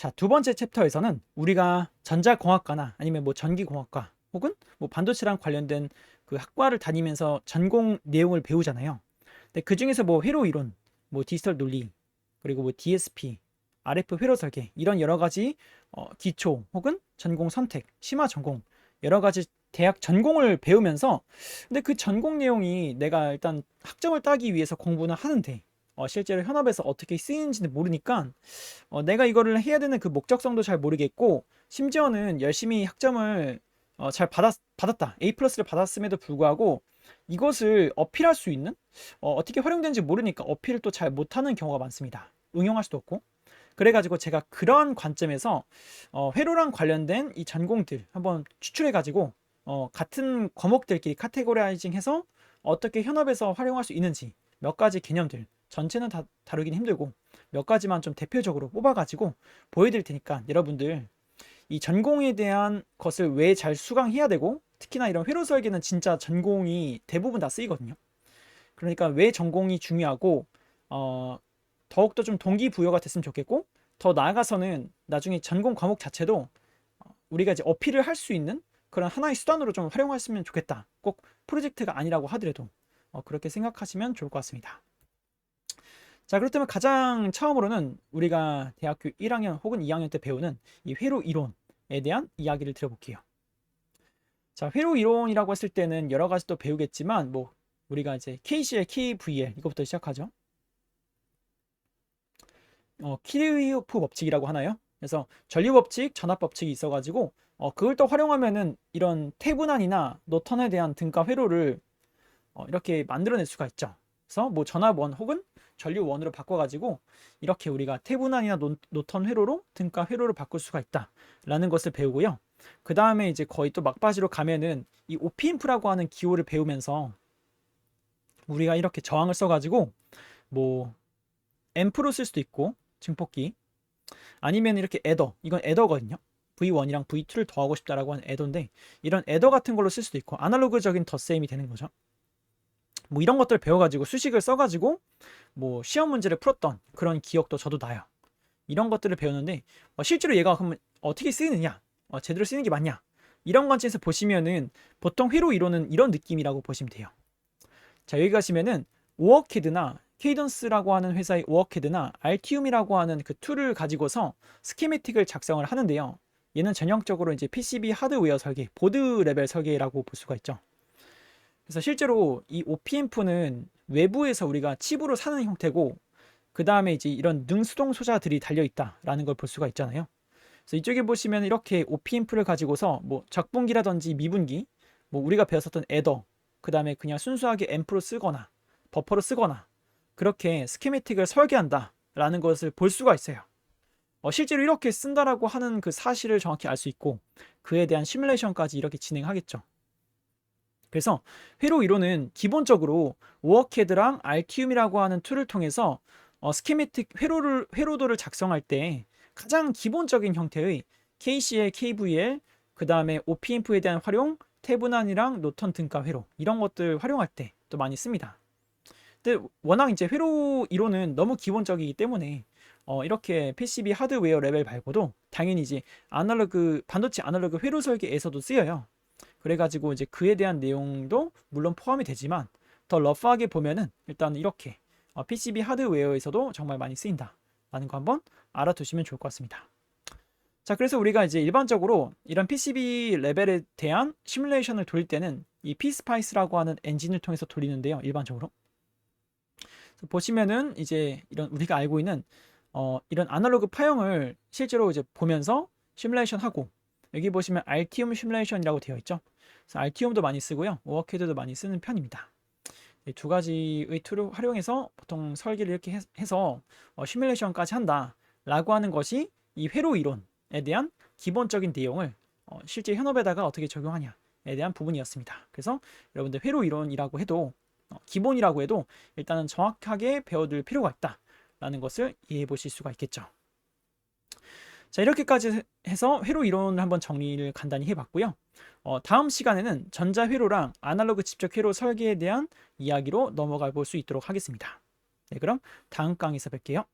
자, 두 번째 챕터에서는 우리가 전자공학과나 아니면 뭐 전기공학과 혹은 뭐 반도체랑 관련된 그 학과를 다니면서 전공 내용을 배우잖아요. 근데 그 중에서 뭐 회로 이론, 뭐 디지털 논리, 그리고 뭐 DSP, RF 회로 설계 이런 여러 가지 어, 기초 혹은 전공 선택, 심화 전공 여러 가지 대학 전공을 배우면서 근데 그 전공 내용이 내가 일단 학점을 따기 위해서 공부는 하는데 어, 실제로 현업에서 어떻게 쓰이는지는 모르니까 어, 내가 이거를 해야 되는 그 목적성도 잘 모르겠고 심지어는 열심히 학점을 어, 잘 받았, 받았다. A 플러스를 받았음에도 불구하고 이것을 어필할 수 있는 어, 어떻게 활용되는지 모르니까 어필을 또 잘 못하는 경우가 많습니다. 응용할 수도 없고. 그래가지고 제가 그런 관점에서 어, 회로랑 관련된 이 전공들 한번 추출해가지고 어, 같은 과목들끼리 카테고라이징해서 어떻게 현업에서 활용할 수 있는지 몇 가지 개념들 전체는 다 다루긴 힘들고 몇 가지만 좀 대표적으로 뽑아가지고 보여드릴 테니까 여러분들 이 전공에 대한 것을 왜 잘 수강해야 되고 특히나 이런 회로 설계는 진짜 전공이 대부분 다 쓰이거든요. 그러니까 왜 전공이 중요하고 어, 더욱더 좀 동기부여가 됐으면 좋겠고 더 나아가서는 나중에 전공 과목 자체도 어, 우리가 이제 어필을 할 수 있는 그런 하나의 수단으로 좀 활용했으면 좋겠다. 꼭 프로젝트가 아니라고 하더라도 어, 그렇게 생각하시면 좋을 것 같습니다. 자, 그렇다면 가장 처음으로는 우리가 대학교 1학년 혹은 2학년 때 배우는 이 회로 이론에 대한 이야기를 들어볼게요. 자, 회로 이론이라고 했을 때는 여러 가지 또 배우겠지만 뭐 우리가 이제 KCL, KVL 이거부터 시작하죠. 어, 키르호프 법칙이라고 하나요? 그래서 전류 법칙, 전압 법칙이 있어가지고 어, 그걸 또 활용하면은 이런 태분한이나 노턴에 대한 등가 회로를 어, 이렇게 만들어낼 수가 있죠. 그래서 뭐 전압원 혹은 전류원으로 바꿔가지고 이렇게 우리가 태분한이나 노, 노턴 회로로 등가 회로를 바꿀 수가 있다라는 것을 배우고요. 그 다음에 이제 거의 또 막바지로 가면은 이 오피인프라고 하는 기호를 배우면서 우리가 이렇게 저항을 써가지고 뭐 앰프로 쓸 수도 있고 증폭기 아니면 이렇게 에더 이건 에더거든요. V1이랑 V2를 더하고 싶다라고 하는 에더인데 이런 에더 같은 걸로 쓸 수도 있고 아날로그적인 덧셈이 되는 거죠. 뭐 이런 것들 배워가지고 수식을 써가지고 뭐 시험 문제를 풀었던 그런 기억도 저도 나요. 이런 것들을 배우는데 어, 실제로 얘가 그러면 어떻게 쓰이느냐, 어, 제대로 쓰이는 게 맞냐 이런 관점에서 보시면은 보통 회로 이론은 이런 느낌이라고 보시면 돼요. 자 여기 가시면은 오어캐드나 케이던스라고 하는 회사의 오어캐드나 알티움이라고 하는 그 툴을 가지고서 스키매틱을 작성을 하는데요. 얘는 전형적으로 이제 PCB 하드웨어 설계, 보드 레벨 설계라고 볼 수가 있죠. 그래서 실제로 이 OPM프는 외부에서 우리가 칩으로 사는 형태고 그 다음에 이제 이런 능수동 소자들이 달려 있다라는 걸 볼 수가 있잖아요. 그래서 이쪽에 보시면 이렇게 OPM프를 가지고서 뭐 적분기라든지 미분기, 뭐 우리가 배웠었던 에더, 그 다음에 그냥 순수하게 앰프로 쓰거나 버퍼로 쓰거나 그렇게 스키매틱을 설계한다라는 것을 볼 수가 있어요. 어, 실제로 이렇게 쓴다라고 하는 그 사실을 정확히 알 수 있고 그에 대한 시뮬레이션까지 이렇게 진행하겠죠. 그래서 회로 이론은 기본적으로 워캐드랑 알티움이라고 하는 툴을 통해서 어, 스키매틱 회로를 회로도를 작성할 때 가장 기본적인 형태의 KCL, KVL, 그 다음에 OPMF에 대한 활용, 태분한이랑 노턴 등가 회로 이런 것들 활용할 때 또 많이 씁니다. 근데 워낙 이제 회로 이론은 너무 기본적이기 때문에 어, 이렇게 PCB 하드웨어 레벨 말고도 당연히 이제 아날로그 반도체 아날로그 회로 설계에서도 쓰여요. 그래가지고 이제 그에 대한 내용도 물론 포함이 되지만 더 러프하게 보면은 일단 이렇게 어, PCB 하드웨어에서도 정말 많이 쓰인다 라는 거 한번 알아두시면 좋을 것 같습니다. 자, 그래서 우리가 이제 일반적으로 이런 PCB 레벨에 대한 시뮬레이션을 돌릴 때는 이 PSPICE라고 하는 엔진을 통해서 돌리는데요, 일반적으로. 보시면은 이제 이런 우리가 알고 있는 어, 이런 아날로그 파형을 실제로 이제 보면서 시뮬레이션 하고 여기 보시면 알티움 시뮬레이션이라고 되어 있죠. 그래서 알티움도 많이 쓰고요. 오어캐드도 많이 쓰는 편입니다. 두 가지의 툴을 활용해서 보통 설계를 이렇게 해서 어, 시뮬레이션까지 한다라고 하는 것이 이 회로 이론에 대한 기본적인 내용을 어, 실제 현업에다가 어떻게 적용하냐에 대한 부분이었습니다. 그래서 여러분들 회로 이론이라고 해도 어, 기본이라고 해도 일단은 정확하게 배워둘 필요가 있다라는 것을 이해해 보실 수가 있겠죠. 자 이렇게까지 해서 회로 이론을 한번 정리를 간단히 해봤고요. 어, 다음 시간에는 전자회로랑 아날로그 집적 회로 설계에 대한 이야기로 넘어가 볼 수 있도록 하겠습니다. 네, 그럼 다음 강의에서 뵐게요.